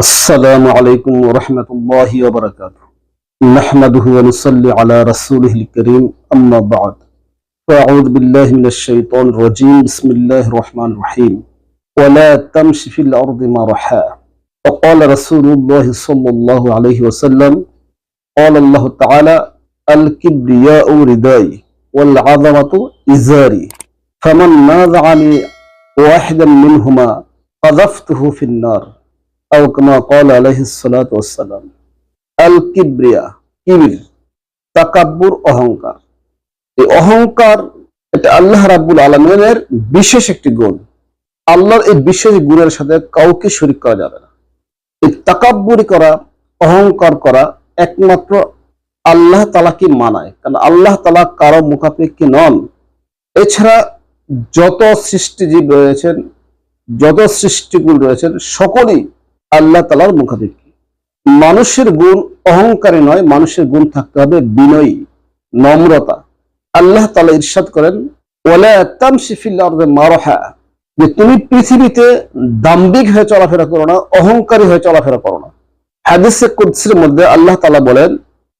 السلام عليكم ورحمة الله وبركاته. نحمده ونصلي على رسوله الكريم أما بعد. فأعوذ بالله من الشيطان الرجيم. بسم الله الرحمن الرحيم. ولا تمش في الأرض مرحا. وقال رسول الله صلى الله عليه وسلم قال الله تعالى الكبرياء ردائي والعظمة إزاري. فمن نازعني واحدا منهما قذفته في النار. Call তাকাব্বুর অহংকার। এই অহংকার এটা আল্লাহ রাব্বুল আলমিনের বিশেষ একটি গুণ। আল্লাহর এই বিশেষ গুণের সাথে কাউকে শরিক করা যাবে না। এই তাকাব্বুরি করা, অহংকার করা একমাত্র আল্লাহ তালাকে মানায়। কারণ আল্লাহ তালা কারও মুখাপেক্ষী নন। এছাড়া যত সৃষ্টিজীব রয়েছেন, যত সৃষ্টিগুল রয়েছেন, সকলেই আল্লাহ তালার মুখাপেক্ষী। মানুষের গুণ অহংকারী নয়, মানুষের গুণ থাকতে হবে বিনয়ী, নম্রতা। আল্লাহ তালা ইরশাদ করেন মারহা যে তুমি পৃথিবীতে দাম্ভিক হয়ে চলাফেরা করো না, অহংকারী হয়ে চলাফেরা করো না। হাদিসে কুদ্সির মধ্যে আল্লাহ তালা বলেন,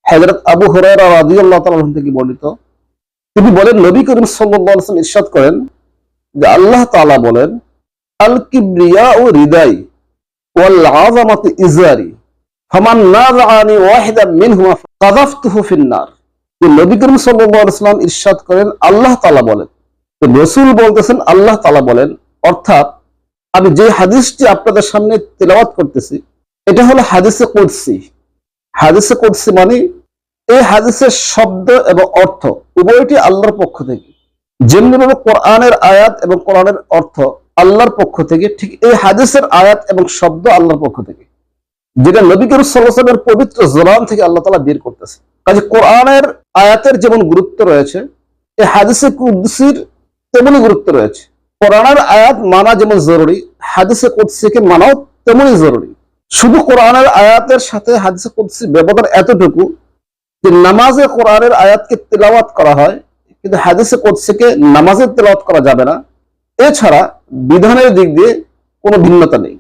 হযরত আবু হুরায়রা রাদিয়াল্লাহু তাআলা আনহু থেকে বর্ণিত, তিনি বলেন, নবী করিম ওয়াসাল্লাম ইরশাদ করেন যে আল্লাহ তাআলা বলেন, আল কিবরিয়া ও হৃদয় করেন, আল্লাহ তাআলা বলেন। তো রাসূল বলতেছেন, আল্লাহ তাআলা বলেন। অর্থাৎ আমি যে হাদিসটি আপনাদের সামনে তেলাওয়াত করতেছি, এটা হলো হাদিসে কুদসি। হাদিসে কুদসি মানে এই হাদিসের শব্দ এবং অর্থ উভয়টি আল্লাহর পক্ষ থেকে। যেমনি ভাবে কোরআনের আয়াত এবং কোরআনের অর্থ আল্লাহর পক্ষ থেকে ঠিক এই হাদিসের আয়াত এবং শব্দ আল্লাহর পক্ষ থেকে। যেটা নবী করিম পবিত্র জোরান থেকে আল্লাহ তালা বের করতেছে। কাজে কোরআনের আয়াতের যেমন গুরুত্ব রয়েছে, এই হাদিসে কুদ্সির তেমনি গুরুত্ব রয়েছে। কোরআনের আয়াত মানা যেমন জরুরি, হাদিসে কুদ্সিকে মানাও তেমনই জরুরি। শুধু কোরআনের আয়াতের সাথে হাদিসে কুদ্সির ব্যবধান এতটুকু যে নামাজে কোরআনের আয়াতকে তেলাওয়াত করা হয়, কিন্তু হাদিসে কুদ্সিকে নামাজে তেলাওয়াত করা যাবে না। এছাড়া বিধানের দিক দিয়ে কোনো ভিন্নতা নেই।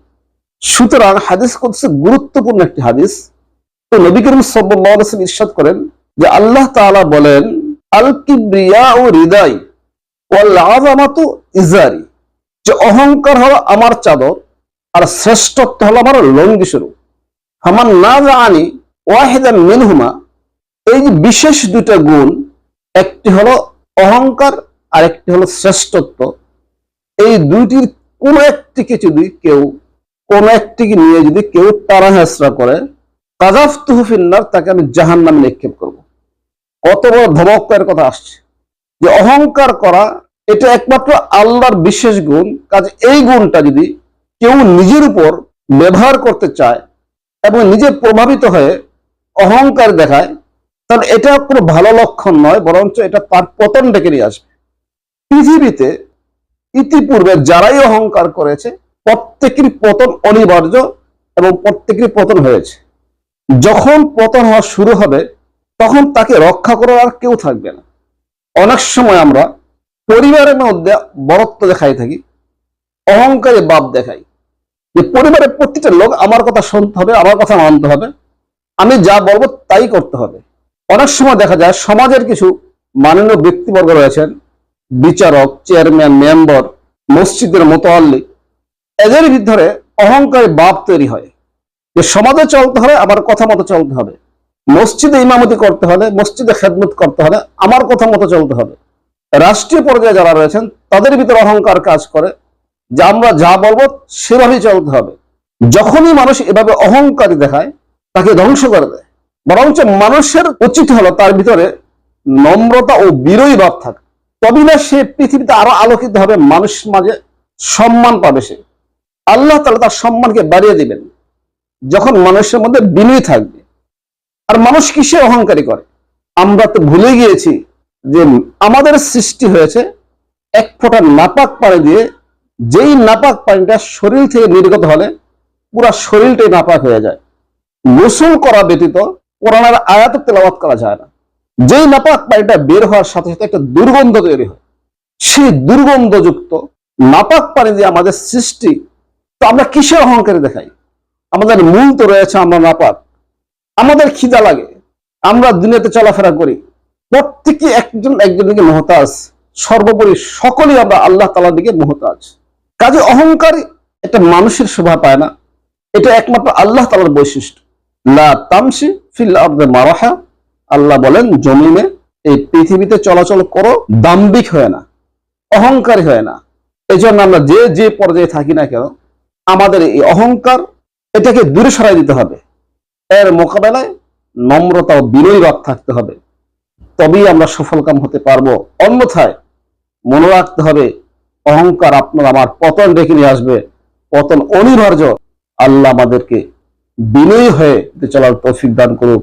সুতরাং হাদিস কুদসি গুরুত্বপূর্ণ একটি হাদিস। তো নবী করিম আলাইহি ইরশাদ করেন যে আল্লাহ তাআলা বলেন আল কিবরিয়া ও হৃদয় ওয়াল আযামাতু ইজারি যে অহংকার হলো আমার চাদর আর শ্রেষ্ঠত্ব হলো আমার লঙ্গি স্বরূপ আমার না জানি ওয়াহিদান মিনহুমা, এই যে বিশেষ দুটা গুণ, একটি হলো অহংকার আর একটি হলো শ্রেষ্ঠত্ব। এই দুইটির কোন একটিকে যদি কেউ, কোন একটিকে নিয়ে যদি কেউ তারা হেসরা করে কাজাফ তুহুফিন্নার তাকে আমি জাহান নামে নিক্ষেপ করব। কত বড় ধমকের কথা আসছে। যে অহংকার করা, এটা একমাত্র আল্লাহর বিশেষ গুণ। কাজ এই গুণটা যদি কেউ নিজের উপর ব্যবহার করতে চায় এবং নিজে প্রভাবিত হয়ে অহংকার দেখায়, তাহলে এটা কোনো ভালো লক্ষণ নয়, বরঞ্চ এটা তার পতন ডেকে নিয়ে আসবে। পৃথিবীতে ইতিপূর্বে যারাই অহংকার করেছে প্রত্যেকেরই পতন অনিবার্য এবং প্রত্যেকের পতন হয়েছে। যখন পতন হওয়া শুরু হবে, তখন তাকে রক্ষা করার আর কেউ থাকবে না। অনেক সময় আমরা পরিবারের মধ্যে বরত্ব দেখাই থাকি, অহংকারে বাপ দেখাই। যে পরিবারের প্রতিটা লোক আমার কথা শুনতে হবে, আমার কথা মানতে হবে, আমি যা বলব তাই করতে হবে। অনেক সময় দেখা যায় সমাজের কিছু মাননীয় ব্যক্তিবর্গ রয়েছেন বিচারক চেয়ারম্যান মেম্বার মসজিদের মোতাল্লি এদের ভিতরে অহংকারী বাপ তৈরি হয়। যে সমাজে চলতে হবে আমার কথা মতো চলতে হবে। মসজিদে ইমামতি করতে হলে, মসজিদে খেদমত করতে হলে আমার কথা মতো চলতে হবে। রাষ্ট্রীয় পর্যায়ে যারা রয়েছেন, তাদের ভিতরে অহংকার কাজ করে। যে আমরা যা বলব, সেভাবেই চলতে হবে। যখনই মানুষ এভাবে অহংকারী দেখায়, তাকে ধ্বংস করে দেয়। বরঞ্চ মানুষের উচিত হলো তার ভিতরে নম্রতা ও বিরোধী ভাব থাকে। তবে না সে পৃথিবীতে আরও আলোকিত হবে, মানুষ মাঝে সম্মান পাবে সে। আল্লাহ তালা তার সম্মানকে বাড়িয়ে দিবেন, যখন মানুষের মধ্যে বিনয় থাকবে। আর মানুষ কিসে অহংকারী করে? আমরা তো ভুলে গিয়েছি যে আমাদের সৃষ্টি হয়েছে এক ফোঁটা নাপাক পানি দিয়ে। যেই নাপাক পানিটা শরীর থেকে নির্গত হলে পুরা শরীরটাই নাপাক হয়ে যায়। গোসল করা ব্যতীত কোরআনের আয়াত তেলাওয়াত করা যায় না। যেই নাপাক পানিটা বের হওয়ার সাথে সাথে একটা দুর্গন্ধ তৈরি হয়। সেই দুর্গন্ধযুক্ত নাপাক পানি দিয়ে আমাদের সৃষ্টি, তো আমরা কিসের অহংকারে দেখাই? আমাদের মূল তো রয়েছে আমরা নাপাক। আমাদের খিদা লাগে। আমরা দুনিয়াতে চলাফেরা করি। প্রত্যেকে একজন একজনকে মহতাজ। সর্বোপরি সকলেই আমরা আল্লাহ তালার দিকে মহতাজ। কাজে অহংকার এটা মানুষের শোভা পায় না। এটা একমাত্র আল্লাহ তালার বৈশিষ্ট্য। লা তামসি ফিল মারাহা। আল্লাহ বলেন, জমিনে এই পৃথিবীতে চলাচল করো দাম্বিক হয় না, অহংকারী হয় না। এই জন্য আমরা যে যে পর্যায়ে থাকি না কেন, আমাদের এই অহংকার এটাকে দূরে সরাই দিতে হবে। এর মোকাবেলায় নম্রতা ও বিনয়ী ভাব থাকতে হবে। তবেই আমরা সফলকাম হতে পারব। অন্যথায় মনে রাখতে হবে, অহংকার আপনার আমার পতন ডেকে নিয়ে আসবে। পতন অনিবার্য। আল্লাহ আমাদেরকে বিনয়ী হয়ে চলার তৌফিক দান করুক।